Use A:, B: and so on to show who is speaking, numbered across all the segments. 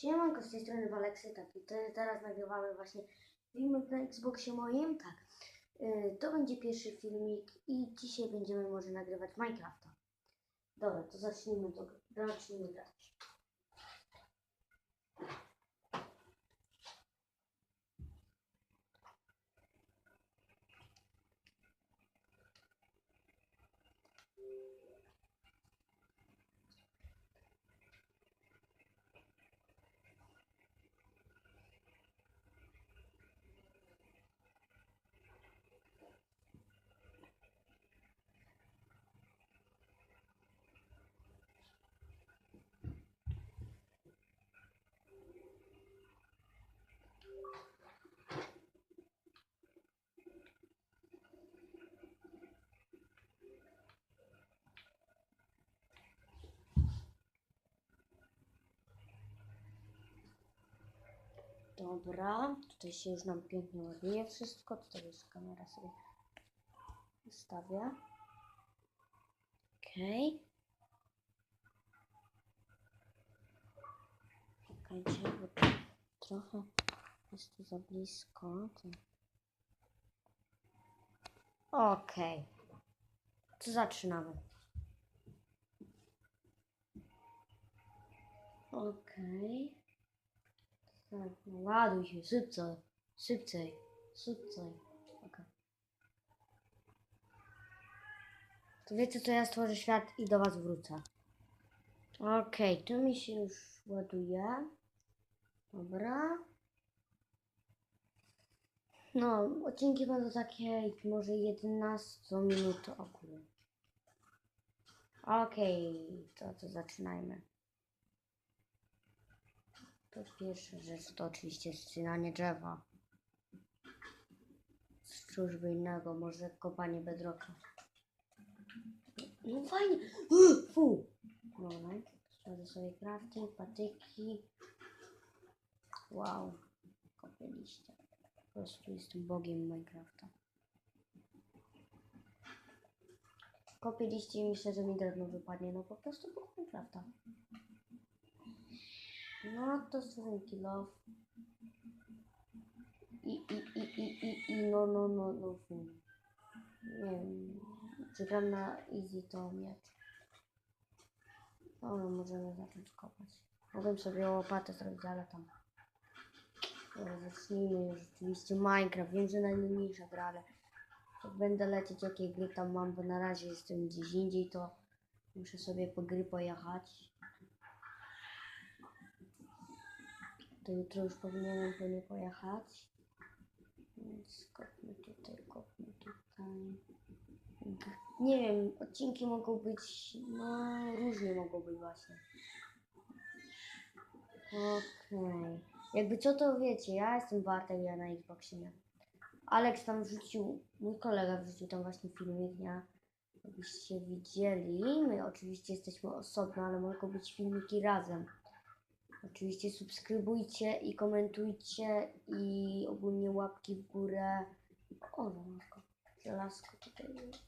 A: Siemanko, z tej strony Waleksy, tak, teraz nagrywamy właśnie filmik na Xboxie moim, tak. Y, to będzie pierwszy filmik i dzisiaj będziemy może nagrywać Minecrafta. Dobra, to zacznijmy, to, zacznijmy grać. Dobra, tutaj się już nam pięknie ładuje wszystko, tutaj jeszcze kamera sobie ustawia. Okej. Czekajcie, bo trochę jest tu za blisko. Okej. To zaczynamy. Okej. Tak, ładuj się, szybciej, szybciej, szybciej. Okej. To wiecie co, ja stworzę świat i do was wrócę. Okej, tu mi się już ładuje. Dobra. No, odcinki będą takie może 11 minut ogólnie. Okej, to, to zaczynajmy. To pierwsza rzecz to oczywiście ścinanie drzewa. Z cóżby innego, może kopanie bedroka. No fajnie! Fu! Dobra, sprawdzę sobie crafting, patyki. Wow, kopię liście. Po prostu jestem bogiem Minecrafta. Kopię liście i myślę, że mi drewno wypadnie, no po prostu bog Minecrafta. No to stworzę kill off. I, i, i, i, i, i, no, no, no, no, fum. Nie wiem, czy gram na easy to miecz. Dobra, możemy zacząć kopać. Mogłem sobie łopatę zrobić, ale tam. Dobra, zacznijmy już rzeczywiście Minecraft. Wiem, że najnudniejsza gra, ale jak będę lecieć, jakie gry tam mam, bo na razie jestem gdzieś indziej, to muszę sobie po gry pojechać. To jutro już powinienem po nie pojechać. Więc kopmy tutaj, kopmy tutaj. Nie wiem, odcinki mogą być, no różnie mogą być właśnie. Okej. Jakby co to wiecie, ja jestem Bartek, ja na Xboxie. Alex tam wrzucił, mój kolega wrzucił tam właśnie filmik, nie? Jakbyście widzieli, my oczywiście jesteśmy osobno, ale mogą być filmiki razem. Oczywiście subskrybujcie i komentujcie i ogólnie łapki w górę. O, żelazko. Żelazko tutaj.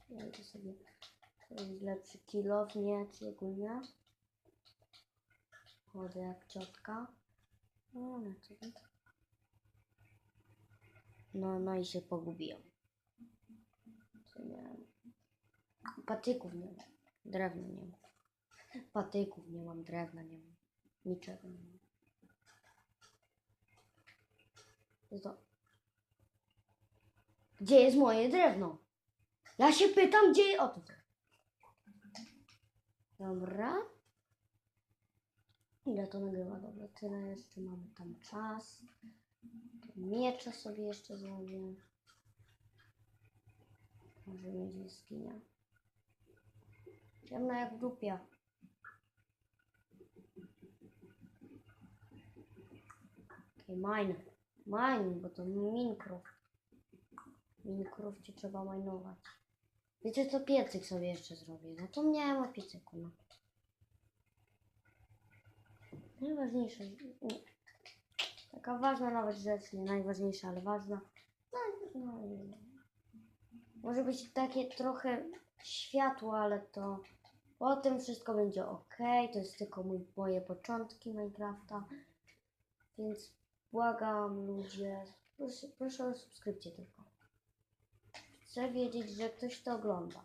A: Ja idę sobie. To jest lepszy kilof, nie? Czy ogólnie? Chodzę jak ciotka. No, no? No, no i się pogubiłem. Co miałem? Patyków nie mam. Drewna nie mam. Patyków nie mam, drewna nie mam. Niczego nie. Co to? Gdzie jest moje drewno? Ja się pytam, gdzie... O, tu. Dobra. Ile to nagrywa? Dobra, tyle jeszcze mamy tam czas. Miecze sobie jeszcze zrobię. Może mieć jaskinia. Ciemna jak w Okej, mine. Mine, bo to Minecraft. W Minecrafcie trzeba minować. Wiecie co, piecyk sobie jeszcze zrobię. Zapomniałem o piecyku, no. Najważniejsze, nie. Taka ważna nawet rzecz, nie najważniejsza, ale ważna. No, no. Może być takie trochę światło, ale to potem wszystko będzie ok. To jest tylko mój, moje początki Minecrafta. Więc błagam ludzie, proszę, proszę o subskrypcję tylko. Chcę wiedzieć, że ktoś to ogląda.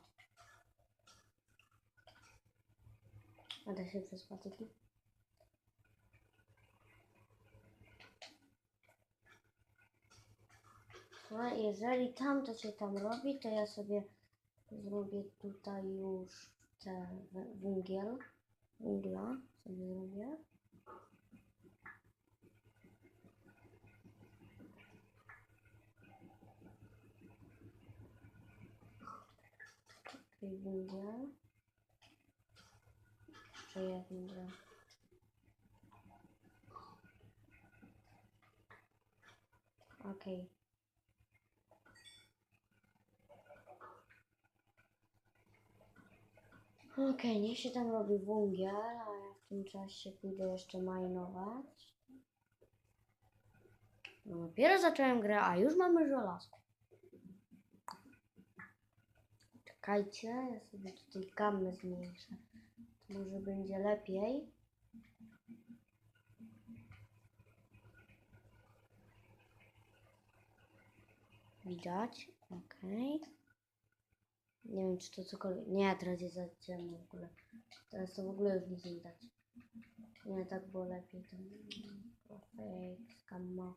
A: A da się przez patyki? No, jeżeli tam to się tam robi, to ja sobie zrobię tutaj już te we- węgiel, węgla sobie zrobię. Tutaj węgiel. Czy ja węgiel? Okej. Okej, niech się tam robi węgiel, a ja w tym czasie pójdę jeszcze majnować. No dopiero zacząłem grę, a już mamy żelazko. Czekajcie, ja sobie tutaj gamę zmniejszę. To może będzie lepiej. Widać, okej. Nie wiem, czy to cokolwiek. Nie, teraz jest za ciemno w ogóle. Teraz to w ogóle już nic nie widać. Nie, tak było lepiej. To... Perfekt, skamma.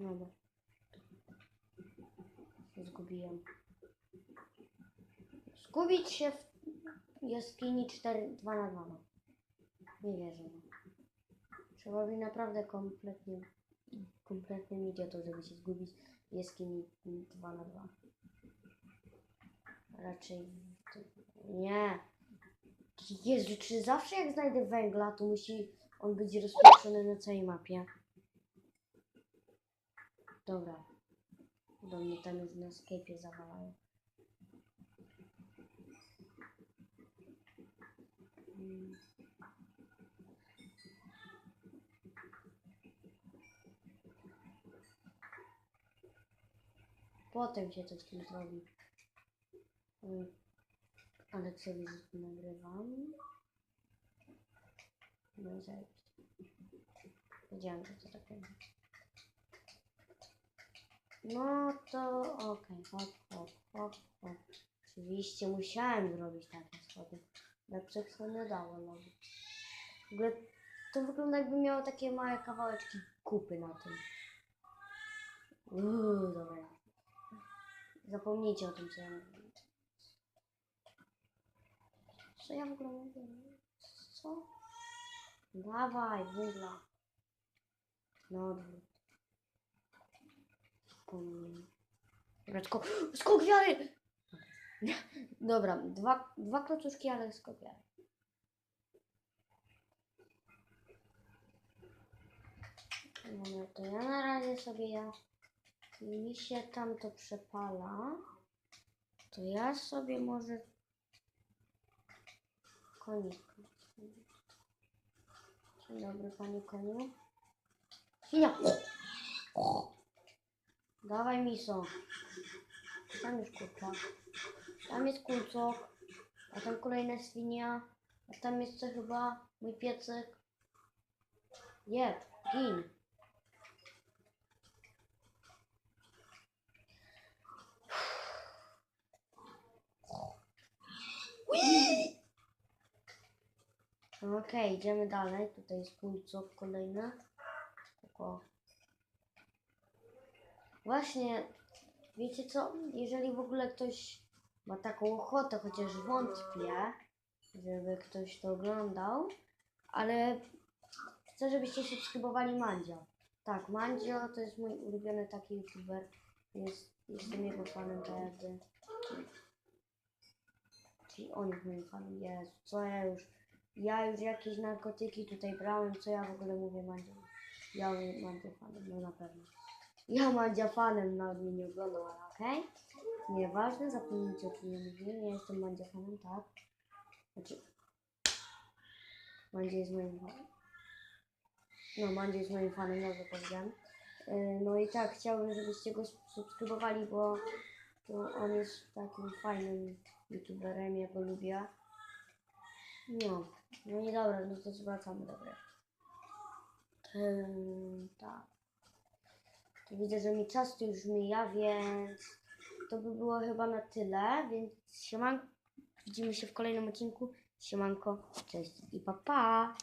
A: Dobra. Się Zgubiłem. Zgubić się w jaskini 4, 2 na 2. no. Nie wierzę. no. Trzeba mi naprawdę kompletnie kompletnym idiotą, żeby się zgubić w jaskini 2 na 2. Raczej nie. Jezu, czy zawsze jak znajdę węgla, to musi on być rozpieszczony na całej mapie? Dobra. Do mnie tam już na Skype'ie zawalają. Potem się coś z tym zrobi. Mm. Ale co widzę, nagrywam. No zajebiście. Wiedziałem, że to tak będzie. No to okej, hop, hop, hop, hop. Oczywiście musiałem zrobić takie schody. Lepszych to nie dało nawet. W ogóle to wygląda jakby miało takie małe kawałeczki kupy na tym. Uuu, dobra. Zapomnijcie o tym, co ja mówię. Co ja w ogóle mówię? Co? Dawaj, węgla. No odwrót. Zapomnij. Dobra, skok wiary! Dobra, dwa, dwa klocuszki, ale skok wiary. Dobra, to ja na razie sobie ja mi się tam to przepala, to ja sobie może konika. Dzień dobry, panie koniu. Świnia! Dawaj miso. Tam jest kurczak. Tam jest kurczok. A tam kolejna świnia. A tam jest co chyba mój piecek. Jeb, gin. Okej, idziemy dalej. Tutaj jest pulcok kolejny. Właśnie, wiecie co? Jeżeli w ogóle ktoś ma taką ochotę, chociaż wątpię, żeby ktoś to oglądał, ale chcę, żebyście subskrybowali Mandzia. Tak, Mandzio to jest mój ulubiony taki youtuber. Jest, jestem jego fanem, jakby. Czyli on jest moim fanem. Jezu, co ja już... Ja już jakieś narkotyki tutaj brałem, co ja w ogóle mówię Mandzio. Ja Mandzio fanem, no na pewno. Ja Mandzia fanem, nawet mnie nie oglądał, ale okej. Nieważne, zapomnijcie o czym ja mówiłem. Ja jestem Mandzia fanem, tak. Znaczy... Mandzia jest moim fanem. No, Mandzia jest moim fanem, dobrze powiedziałem. Yy, No i tak, chciałbym, żebyście go subskrybowali, bo on jest takim fajnym youtuberem, ja go lubię. No, no i dobra, no to zwracamy dobre. Ym, tak. To widzę, że mi czas tu już mija, więc to by było chyba na tyle, więc siemanko, widzimy się w kolejnym odcinku. Siemanko, cześć i pa pa!